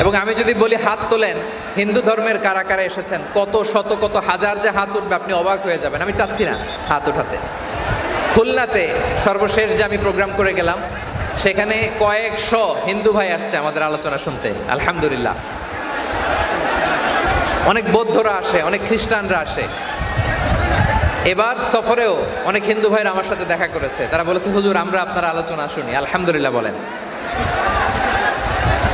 এবং আমি যদি বলি হাত তোলেন, হিন্দু ধর্মের কারা কারা এসেছেন, কত শত, কত হাজার যে হাত উঠবে, আপনি অবাক হয়ে যাবেন। আমি চাচ্ছি না হাত উঠাতে। খুলনাতে সর্বশেষ যে আমি প্রোগ্রাম করে গেলাম, সেখানে কয়েকশো হিন্দু ভাই আসছে আমাদের আলোচনা শুনতে, আলহামদুলিল্লাহ। অনেক বৌদ্ধরা আসে, অনেক খ্রিস্টানরা আসে। এবার সফরেও অনেক হিন্দু ভাইরা আমার সাথে দেখা করেছে। তারা বলেছে, হুজুর, আমরা আপনার আলোচনা শুনি। আলহামদুলিল্লাহ বলেন।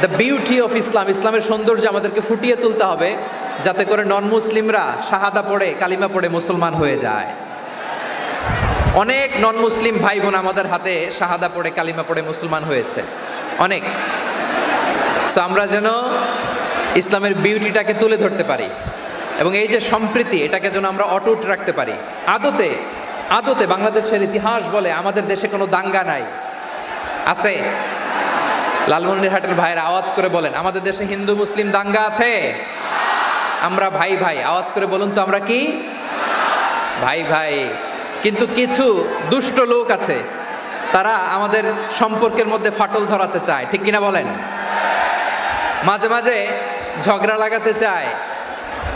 দ্য বিউটি অফ ইসলাম ইসলামের সৌন্দর্য আমাদেরকে ফুটিয়ে তুলতে হবে যাতে করে নন মুসলিমরা শাহাদা পড়ে, কালিমা পড়ে মুসলমান হয়ে যায়। অনেক নন মুসলিম ভাই বোন আমাদের হাতে শাহাদা পড়ে, কালিমা পড়ে মুসলমান হয়েছে। অনেক। সো আমরা যেন ইসলামের বিউটিটাকে তুলে ধরতে পারি এবং এই যে সম্প্রীতি, এটাকে যেন আমরা অটুট রাখতে পারি। আদতে আদতে বাংলাদেশের ইতিহাস বলে আমাদের দেশে কোনো দাঙ্গা নাই। আছে? লালমনিরহাটের ভাইয়ের আওয়াজ করে বলেন, আমাদের দেশে হিন্দু, মুসলিম দাঙ্গা আছে? আমরা ভাই ভাই, আওয়াজ করে বলুন তো আমরা কি? ভাই ভাই, কিন্তু কিছু দুষ্ট লোক আছে, তারা আমাদের সম্পর্কের মধ্যে ফাটল ধরাতে চায়, ঠিক কিনা বলেন? মাঝে মাঝে ঝগড়া লাগাতে চায়।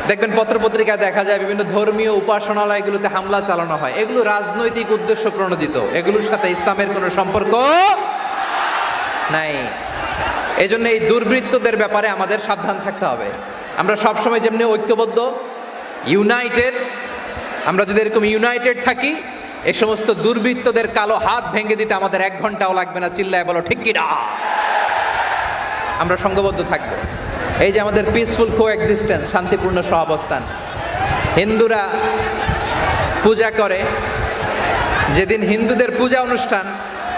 দেখবেন পত্রপত্রিকায় দেখা যায় বিভিন্ন ধর্মীয় উপাসনালয়গুলোতে হামলা চালানো হয়। এগুলো রাজনৈতিক উদ্দেশ্য প্রণোদিত। এগুলোর সাথে ইসলামের কোনো সম্পর্ক নাই। এই জন্য এই দুর্বৃত্তদের ব্যাপারে আমাদের সাবধান থাকতে হবে। আমরা সবসময় যেমনি ঐক্যবদ্ধ ইউনাইটেড আমরা যদি এরকম ইউনাইটেড থাকি এই সমস্ত দুর্বৃত্তদের কালো হাত ভেঙে দিতে আমাদের এক ঘন্টাও লাগবে না। চিল্লায় বলো, ঠিক কিনা? আমরা সঙ্গবদ্ধ থাকব। এই যে আমাদের পিসফুল কো এক্সিস্টেন্স শান্তিপূর্ণ সহাবস্থান। হিন্দুরা পূজা করে। যেদিন হিন্দুদের পূজা অনুষ্ঠান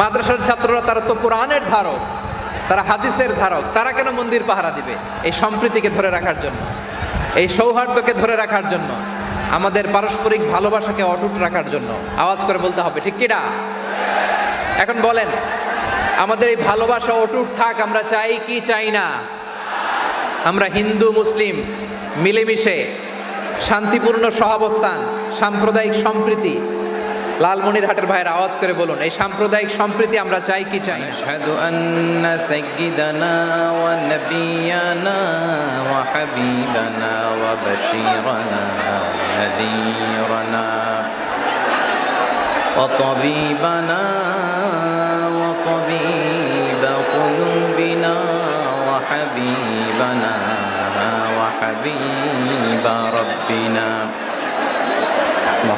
মাদ্রাসার ছাত্ররা তারা তো কোরআনের ধারক, তারা হাদিসের ধারক, তারা কেন মন্দির পাহারা দিবে? এই সম্প্রীতিকে ধরে রাখার জন্য, এই সৌহার্দ্যকে ধরে রাখার জন্য, আমাদের পারস্পরিক ভালোবাসাকে অটুট রাখার জন্য। আওয়াজ করে বলতে হবে, ঠিক কিনা এখন বলেন, আমাদের এই ভালোবাসা অটুট থাক, আমরা চাই কি চাই না? আমরা হিন্দু, মুসলিম, মিলেমিশে শান্তিপূর্ণ সহাবস্থান, সাম্প্রদায়িক সম্প্রীতি লালমনির হাটের ভাইয়ের আওয়াজ করে বলুন, এই সাম্প্রদায়িক সম্প্রীতি আমরা চাই কি চাই আশহাদু আন্না সাইয়্যিদানা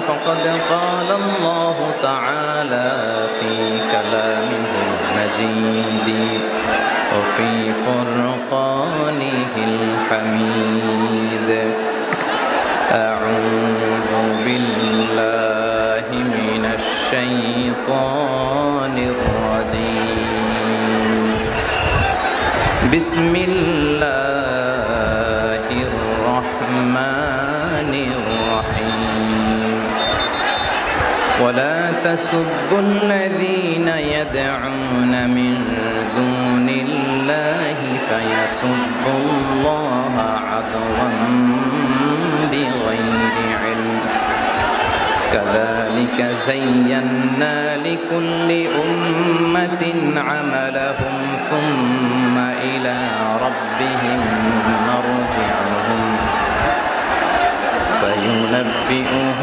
فقد قال الله تعالى في كلامه المجيد وفي فرقانه الحميد. أعوذ بالله من الشيطان الرجيم. بسم الله تسبوا الذين يدعون من دون الله فيسبوا الله عدوا بغير علم. كذلك زينا لكل أمة عملهم ثم إلى ربهم مرجعهم. فينبئهم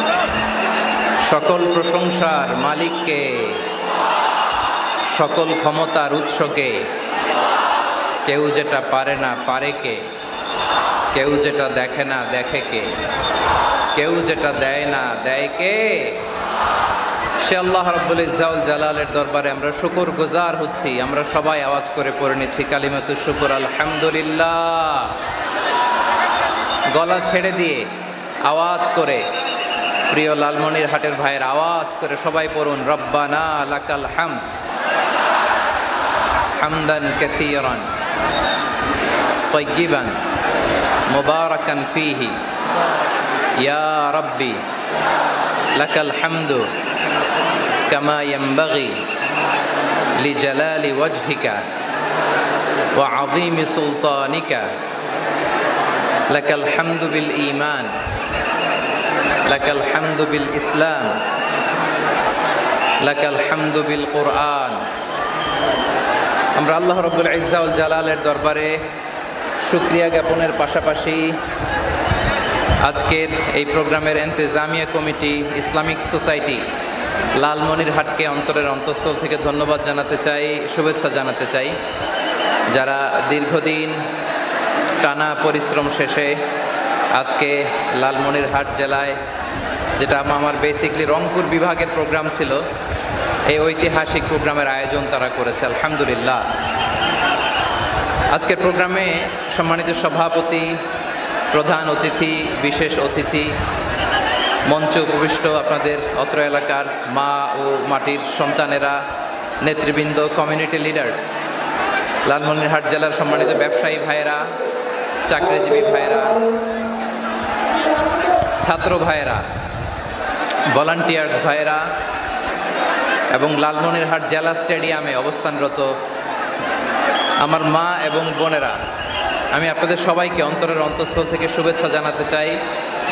সকল প্রশংসার মালিককে, সকল ক্ষমতার উৎসকে, কেউ যেটা পারে না পারে কে, কেউ যেটা দেখে না দেখে কে, কেউ যেটা দেয় না দেয় কে? সে আল্লাহ রব্বুল ইজাউল জালালের দরবারে আমরা শুকর গুজার হচ্ছি, আমরা সবাই আওয়াজ করে পড়ে নিচ্ছি কালিমাতু শুকুর, আলহামদুলিল্লাহ। গলা ছেড়ে দিয়ে আওয়াজ করে প্রিয় লালমনির হাটের ভাইয়ের আওয়াজ করে সবাই পড়ুন রব্বানা লাকাল হাম হামদান কাসীরান طيبا مباركا فيه يا ربي لك الحمد كما ينبغي لجلال وجهك وعظيم سلطانك لك الحمد بالإيمان লাকাল হামদু বিল ইসলাম, লাকাল হামদু বিল কোরআন। আমরা আল্লাহ রব্বুল ইজাউল জালালের দরবারে সুক্রিয়া জ্ঞাপনের পাশাপাশি আজকের এই প্রোগ্রামের এন্তেজামিয়া কমিটি ইসলামিক সোসাইটি লালমনিরহাটকে অন্তরের অন্তঃস্থল থেকে ধন্যবাদ জানাতে চাই, শুভেচ্ছা জানাতে চাই। যারা দীর্ঘদিন টানা পরিশ্রম শেষে আজকে লালমনিরহাট জেলায় যেটা আমার বেসিকলি রংপুর বিভাগের প্রোগ্রাম ছিল। এই ঐতিহাসিক প্রোগ্রামের আয়োজন তারা করেছে, আলহামদুলিল্লাহ। আজকের প্রোগ্রামে সম্মানিত সভাপতি, প্রধান অতিথি, বিশেষ অতিথি, মঞ্চ উপবিষ্ট আপনাদের অত্র এলাকার মা ও মাটির সন্তানেরা, নেতৃবৃন্দ কমিউনিটি লিডার্স লালমনিরহাট জেলার সম্মানিত ব্যবসায়ী ভাইয়েরা, চাকরিজীবী ভাইয়েরা, ছাত্র ভাইয়েরা। ভলান্টিয়ার্স ভাইয়েরা এবং লালমনিরহাট জেলা স্টেডিয়ামে অবস্থানরত আমার মা এবং বোনেরা, আমি আপনাদের সবাইকে অন্তরের অন্তঃস্থল থেকে শুভেচ্ছা জানাতে চাই,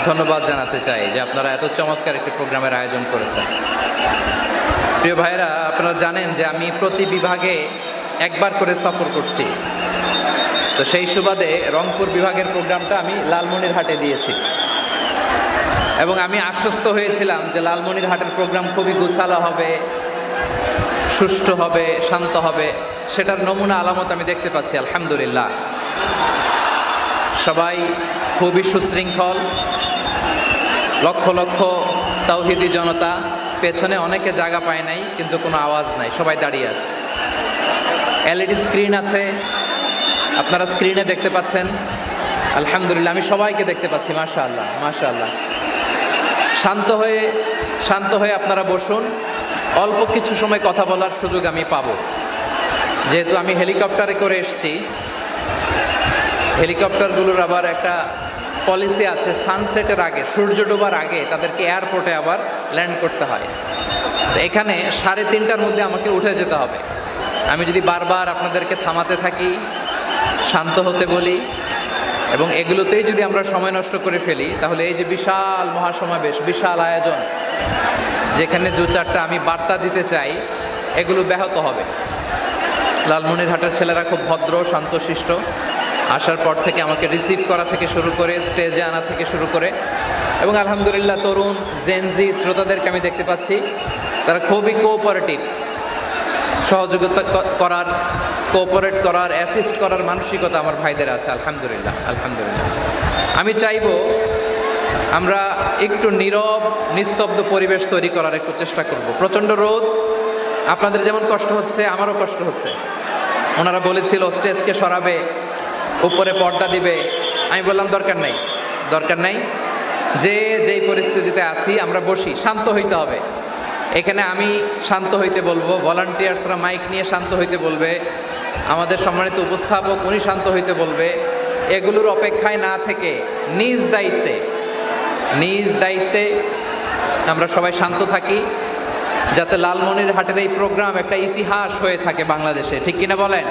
ধন্যবাদ জানাতে চাই যে আপনারা এত চমৎকার একটি প্রোগ্রামের আয়োজন করেছেন। প্রিয় ভাইরা আপনারা জানেন যে আমি প্রতি বিভাগে একবার করে সফর করছি। তো সেই সুবাদে রংপুর বিভাগের প্রোগ্রামটা আমি লালমনিরহাটে দিয়েছি। এবং আমি আশ্বস্ত হয়েছিলাম যে লালমনিরহাটের প্রোগ্রাম খুবই গুছালো হবে, সুষ্ঠু হবে, শান্ত হবে। সেটার নমুনা আলামত আমি দেখতে পাচ্ছি, আলহামদুলিল্লাহ। সবাই খুবই সুশৃঙ্খল, লক্ষ লক্ষ তাওহিদি জনতা। পেছনে অনেকে জায়গা পায় নাই, কিন্তু কোনো আওয়াজ নাই, সবাই দাঁড়িয়ে আছে। এলইডি স্ক্রিন আছে, আপনারা স্ক্রিনে দেখতে পাচ্ছেন। আলহামদুলিল্লাহ, আমি সবাইকে দেখতে পাচ্ছি মাশা আল্লাহ আল্লাহ শান্ত হয়ে শান্ত হয়ে আপনারা বসুন। অল্প কিছু সময় কথা বলার সুযোগ আমি পাবো। যেহেতু আমি হেলিকপ্টারে করে এসেছি, হেলিকপ্টারগুলোর আবার একটা পলিসি আছে সানসেটের আগে, সূর্য ডোবার আগে তাদেরকে এয়ারপোর্টে আবার ল্যান্ড করতে হয়। তো এখানে সাড়ে তিনটার মধ্যে আমাকে উঠে যেতে হবে। আমি যদি বারবার আপনাদেরকে থামাতে থাকি, শান্ত হতে বলি এবং এগুলোতেই যদি আমরা সময় নষ্ট করে ফেলি, তাহলে এই যে বিশাল মহাসমাবেশ, বিশাল আয়োজন, যেখানে দু চারটা আমি বার্তা দিতে চাই, এগুলো ব্যাহত হবে। লালমনিরহাটের ছেলেরা খুব ভদ্র, শান্তশিষ্ট, আসার পর থেকে আমাকে রিসিভ করা থেকে শুরু করে স্টেজে আনা থেকে শুরু করে, এবং আলহামদুলিল্লাহ তরুণ জেনজি শ্রোতাদেরকে আমি দেখতে পাচ্ছি, তারা খুবই কোঅপারেটিভ সহযোগিতা করার কোঅপারেট করার অ্যাসিস্ট করার মানসিকতা আমার ভাইদের আছে, আলহামদুলিল্লাহ আলহামদুলিল্লাহ। আমি চাইব আমরা একটু নীরব, নিস্তব্ধ পরিবেশ তৈরি করার একটু চেষ্টা করব। প্রচণ্ড রোদ, আপনাদের যেমন কষ্ট হচ্ছে, আমারও কষ্ট হচ্ছে। ওনারা বলেছিল, স্টেজকে সরাবে, উপরে পর্দা দিবে। আমি বললাম, দরকার নাই দরকার নাই। যে, যেই পরিস্থিতিতে আছি, আমরা বসি, শান্ত হইতে হবে। এখানে আমি শান্ত হইতে বলব, ভলান্টিয়ার্সরা মাইক নিয়ে শান্ত হইতে বলবে আমাদের সম্মানিত উপস্থাপক উনি শান্ত হইতে বলবে, এগুলোর অপেক্ষায় না থেকে নিজ দায়িত্বে নিজ দায়িত্বে আমরা সবাই শান্ত থাকি, যাতে লালমনির হাটের এই প্রোগ্রাম একটা ইতিহাস হয়ে থাকে বাংলাদেশে। ঠিক কিনা বলেন?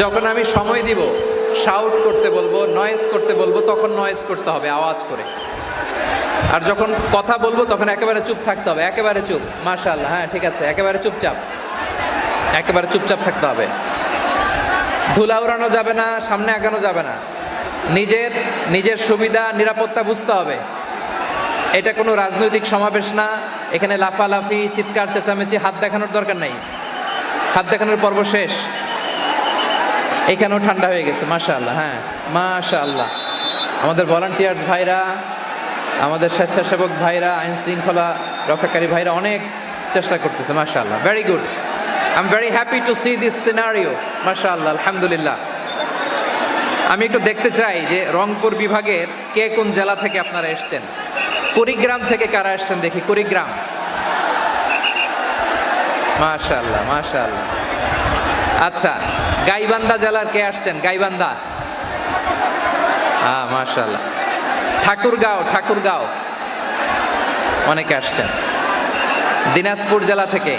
যখন আমি সময় দিব শাউট করতে বলব নয়েজ করতে বলব, তখন নয়েজ করতে হবে, আওয়াজ করে। আর যখন কথা বলব, তখন একেবারে চুপ থাকতে হবে, একেবারে চুপ। মার্শাল হ্যাঁ ঠিক আছে, একেবারে চুপচাপ। একেবারে চুপচাপ থাকতে হবে। ধুলা উড়ানো যাবে না, সামনে আগানো যাবে না। নিজের নিজের সুবিধা, নিরাপত্তা বুঝতে হবে। এটা কোনো রাজনৈতিক সমাবেশ না। এখানে লাফালাফি, চিৎকার, চেঁচামেচি, হাত দেখানোর দরকার নাই। হাত দেখানোর পর্ব শেষ। এখানেও ঠান্ডা হয়ে গেছে মাশা আল্লাহ হ্যাঁ মাশা আল্লাহ আমাদের ভলান্টিয়ার্স ভাইরা, আমাদের স্বেচ্ছাসেবক ভাইরা আইন শৃঙ্খলা রক্ষাকারী ভাইরা অনেক চেষ্টা করতেছে মাশা আল্লাহ very good I am very happy to see this scenario মাশা আল্লাহ আলহামদুলিল্লাহ. আমি একটু দেখতে চাই যে রংপুর বিভাগের কে কোন জেলা থেকে আপনারা এসছেন? কুড়িগ্রাম থেকে কারা এসছেন দেখি, কুড়িগ্রাম। মাশাআল্লাহ মাশাআল্লাহ। আচ্ছা গাইবান্ধা জেলার কে আসছেন? গাইবান্ধা। হ্যাঁ মাশাআল্লাহ। ঠাকুরগাঁও ঠাকুরগাঁও। অনেকে আসছেন। দিনাজপুর জেলা থেকে।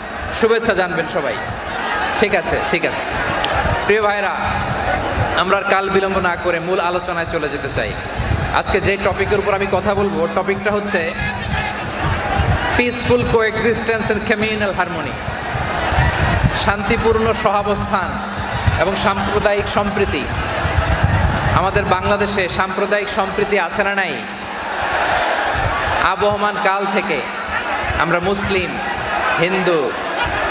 শুভেচ্ছা জানবেন সবাই। ঠিক আছে ঠিক আছে। প্রিয় ভাইরা আমরা কাল বিলম্ব না করে মূল আলোচনায় চলে যেতে চাই। আজকে যে টপিকের উপর আমি কথা বলব, টপিকটা হচ্ছে peaceful coexistence and communal harmony শান্তিপূর্ণ সহাবস্থান এবং সাম্প্রদায়িক সম্প্রীতি। আমাদের বাংলাদেশে সাম্প্রদায়িক সম্প্রীতি আছে না নাই? আবহমান কাল থেকে আমরা মুসলিম, হিন্দু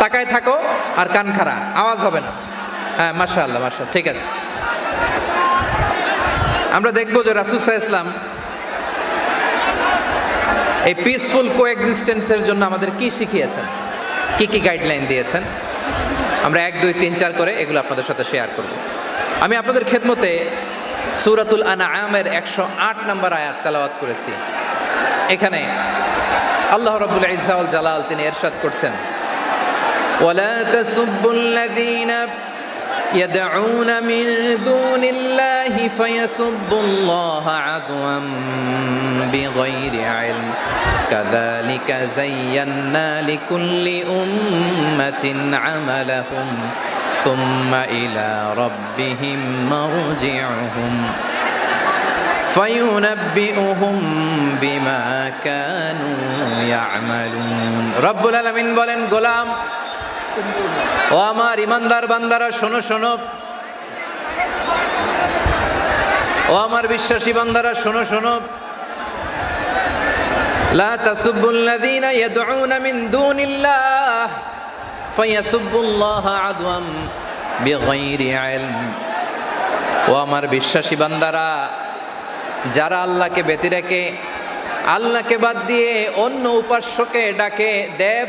তাকায় থাকো আর কান খাড়া। আওয়াজ হবে না। হ্যাঁ মার্শাল আল্লাহ মার্শাল ঠিক আছে। আমরা দেখব যে রাসুসাহ ইসলাম এই পিসফুল কো এক্সিস্টেন্সের জন্য আমাদের কি শিখিয়েছেন? কি কি গাইডলাইন দিয়েছেন? আমরা এক, দুই, তিন, চার করে এগুলো আপনাদের সাথে শেয়ার করব। আমি আপনাদের খেদমতে সুরাতুল আনা আমের একশো আট নম্বর আয়াত তেলাওয়াত করেছি। এখানে আল্লাহ রবুল ইজাউল জালাল তিনি এরশাদ করছেন। ولا تسبوا الذين يدعون من دون الله فيسبوا الله عدوا بغير علم كذلك زينا لكل أمة عملهم ثم إلى ربهم مرجعهم فينبئهم بما كانوا يعملون রব্বুল আলামিন বলেন গোলাম ও আমার ইমানদার বান্দারা, শোনো শোনো। ও আমার বিশ্বাসী বান্দারা, শোনো শোনো। লা তাসুবুল্লাযীনা ইয়াদউনা মিন দুনিল্লাহ, ফায়াসুবুল্লাহ আদওয়াম বিগাইরি ইলম। ও আমার বিশ্বাসী বান্দারা, যারা আল্লাহকে ব্যতি রেখে, আল্লাহকে বাদ দিয়ে অন্য উপাস্যকে ডাকে দেব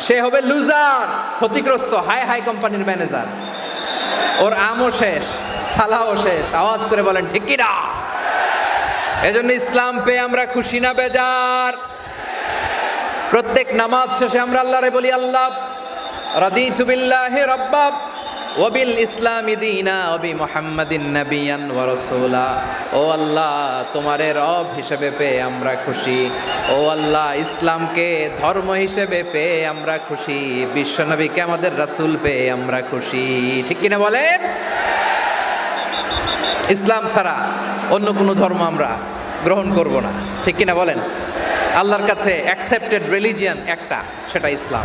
সে হবে লুজার ক্ষতিগ্রস্ত, হাই হাই কোম্পানির ম্যানেজার ওর আমও শেষ, সালাও শেষ, আওয়াজ করে বলেন, ঠিক কিনা? এজন্য ইসলাম পেয়ে আমরা খুশি না, বেজার। প্রত্যেক নামাজ শেষে আমরা আল্লাহরে বলি, আল্লাহ, রাদিতু বিল্লাহি রাব্বা ওয়াবিল ইসলামি দীনা ওবি মুহাম্মাদিন নাবিয়ান ওয়া রাসূলা। ও আল্লাহ, তোমারে রব হিসেবে পেয়ে আমরা খুশি। ও আল্লাহ, ইসলামকে ধর্ম হিসেবে পেয়ে আমরা খুশি। বিশ্বনবীকে আমাদের রাসূল পেয়ে আমরা খুশি। ঠিক কিনা বলেন? ইসলাম ছাড়া অন্য কোনো ধর্ম আমরা গ্রহণ করব না। ঠিক কিনা বলেন? আল্লাহর কাছে অ্যাকসেপ্টেড রিলিজিয়ান একটা, সেটা ইসলাম।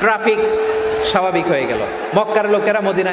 ট্রাফিক স্বাভাবিক হয়ে গেল। মক্কার লোকেরা মদিনায়